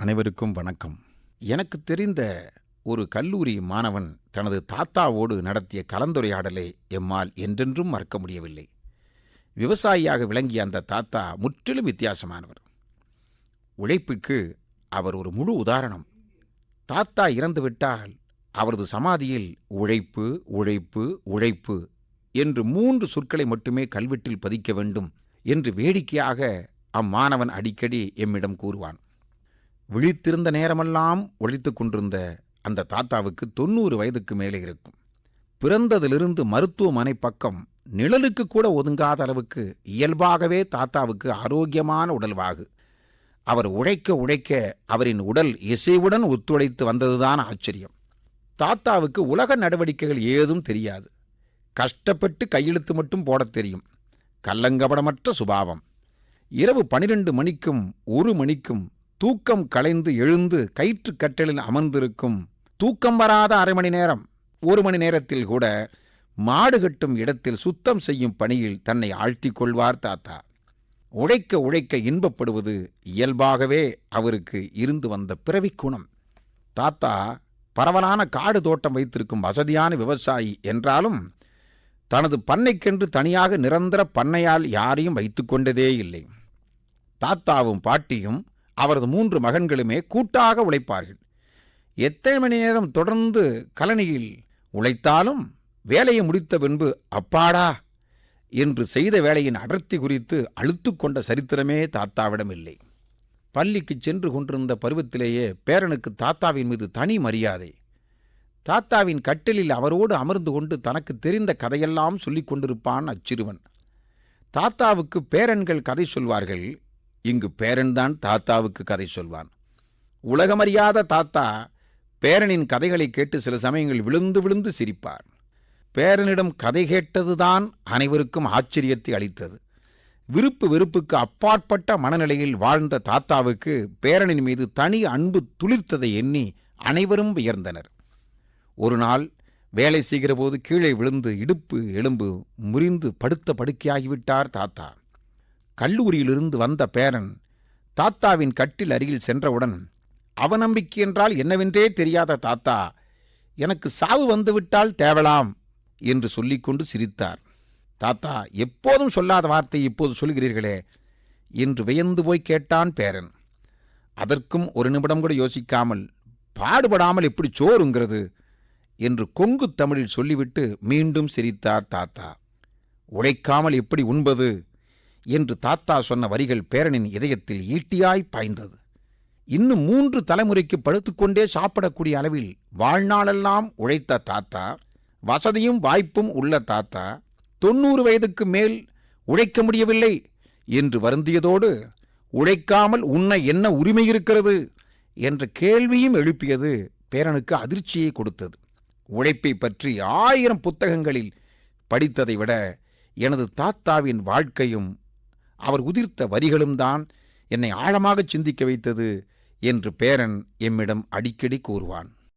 அனைவருக்கும் வணக்கம். எனக்கு தெரிந்த ஒரு கல்லூரி மாணவன் தனது தாத்தாவோடு நடத்திய கலந்துரையாடலை எம்மால் என்றென்றும் மறக்க முடியவில்லை. விவசாயியாக விளங்கிய அந்த தாத்தா முற்றிலும் வித்தியாசமானவர். உழைப்புக்கு அவர் ஒரு முழு உதாரணம். தாத்தா இறந்துவிட்டால் அவரது சமாதியில் உழைப்பு உழைப்பு உழைப்பு என்று மூன்று சொற்களை மட்டுமே கல்வெட்டில் பதிக்க வேண்டும் என்று வேடிக்கையாக அம்மாணவன் அடிக்கடி எம்மிடம் கூறுவான். விழித்திருந்த நேரமெல்லாம் உழைத்துக் கொண்டிருந்த அந்த தாத்தாவுக்கு தொண்ணூறு வயதுக்கு மேலே இருக்கும். பிறந்ததிலிருந்து மருத்துவமனை பக்கம் நிழலுக்கு கூட ஒதுங்காத அளவுக்கு இயல்பாகவே தாத்தாவுக்கு ஆரோக்கியமான உடல்வாகு. அவர் உழைக்க உழைக்க அவரின் உடல் இசைவுடன் ஒத்துழைத்து வந்ததுதான் ஆச்சரியம். தாத்தாவுக்கு உலக நடவடிக்கைகள் ஏதும் தெரியாது. கஷ்டப்பட்டு கையெழுத்து மட்டும் போடத் தெரியும். கல்லங்கபடமற்ற சுபாவம். இரவு பனிரெண்டு மணிக்கும் ஒரு மணிக்கும் தூக்கம் களைந்து எழுந்து கயிற்று கட்டலில் அமர்ந்திருக்கும் தூக்கம் வராத அரை மணி நேரம். ஒரு மணி நேரத்தில் கூட மாடு கட்டும் இடத்தில் சுத்தம் செய்யும் பணியில் தன்னை ஆழ்த்திக் கொள்வார் தாத்தா. உழைக்க உழைக்க இன்பப்படுவது இயல்பாகவே அவருக்கு இருந்து வந்த பிறவி குணம். தாத்தா பரவலான காடு தோட்டம் வைத்திருக்கும் வசதியான விவசாயி என்றாலும் தனது பண்ணைக்கென்று தனியாக நிரந்தர பண்ணையால் யாரையும் வைத்துக் கொண்டதே இல்லை. தாத்தாவும் பாட்டியும் அவரது மூன்று மகன்களுமே கூட்டாக உழைப்பார்கள். எத்தனை மணி நேரம் தொடர்ந்து கலனியில் உழைத்தாலும் வேலையை முடித்த பின்பு அப்பாடா என்று செய்த வேலையின் அடர்த்தி குறித்து அழுத்து கொண்ட சரித்திரமே தாத்தாவிடம் இல்லை. பள்ளிக்கு சென்று கொண்டிருந்த பருவத்திலேயே பேரனுக்கு தாத்தாவின் மீது தனி மரியாதை. தாத்தாவின் கட்டிலில் அவரோடு அமர்ந்து கொண்டு தனக்கு தெரிந்த கதையெல்லாம் சொல்லிக் கொண்டிருப்பான் அச்சிறுவன். தாத்தாவுக்கு பேரன்கள் கதை சொல்வார்கள் இங்கு பேரன்தான் தாத்தாவுக்கு கதை சொல்வான். உலகமறியாத தாத்தா பேரனின் கதைகளை கேட்டு சில சமயங்கள் விழுந்து விழுந்து சிரிப்பார். பேரனிடம் கதை கேட்டதுதான் அனைவருக்கும் ஆச்சரியத்தை அளித்தது. விருப்பு வெறுப்புக்கு அப்பாற்பட்ட மனநிலையில் வாழ்ந்த தாத்தாவுக்கு பேரனின் மீது தனி அன்பு துளிர்த்ததை எண்ணி அனைவரும் வியர்ந்தனர். ஒரு நாள் வேலை செய்கிற போது கீழே விழுந்து இடுப்பு எலும்பு முறிந்து படுத்த படுக்கையாகிவிட்டார் தாத்தா. கல்லூரியிலிருந்து வந்த பேரன் தாத்தாவின் கட்டில் அருகில் சென்றவுடன் அவநம்பிக்கை என்றால் என்னவென்றே தெரியாத தாத்தா எனக்கு சாவு வந்துவிட்டால் தேவலாம் என்று சொல்லிக்கொண்டு சிரித்தார். தாத்தா எப்போதும் சொல்லாத வார்த்தை இப்போது சொல்கிறீர்களே என்று வியந்து போய் கேட்டான் பேரன். அதற்கும் ஒரு நிமிடம் கூட யோசிக்காமல் பாடுபடாமல் எப்படி சோறுங்கிறது என்று கொங்கு தமிழில் சொல்லிவிட்டு மீண்டும் சிரித்தார் தாத்தா. உழைக்காமல் எப்படி உண்பது? என்று தாத்தா சொன்ன வரிகள் பேரனின் இதயத்தில் ஈட்டியாய் பாய்ந்தது. இன்னும் மூன்று தலைமுறைக்கு படுத்துக்கொண்டே சாப்பிடக்கூடிய அளவில் வாழ்நாளெல்லாம் உழைத்த தாத்தா வசதியும் வாய்ப்பும் உள்ள தாத்தா தொண்ணூறு வயதுக்கு மேல் உழைக்க முடியவில்லை என்று வருந்தியதோடு உழைக்காமல் உன்னை என்ன உரிமை இருக்கிறது? என்ற கேள்வியும் எழுப்பியது பேரனுக்கு அதிர்ச்சியை கொடுத்தது. உழைப்பை பற்றி ஆயிரம் புத்தகங்களில் படித்ததை விட எனது தாத்தாவின் வாழ்க்கையும் அவர் உதிர்த்த வரிகளும் தான் என்னை ஆழமாக சிந்திக்க வைத்தது என்று பேரன் எம்மிடம் அடிக்கடி கூறுவான்.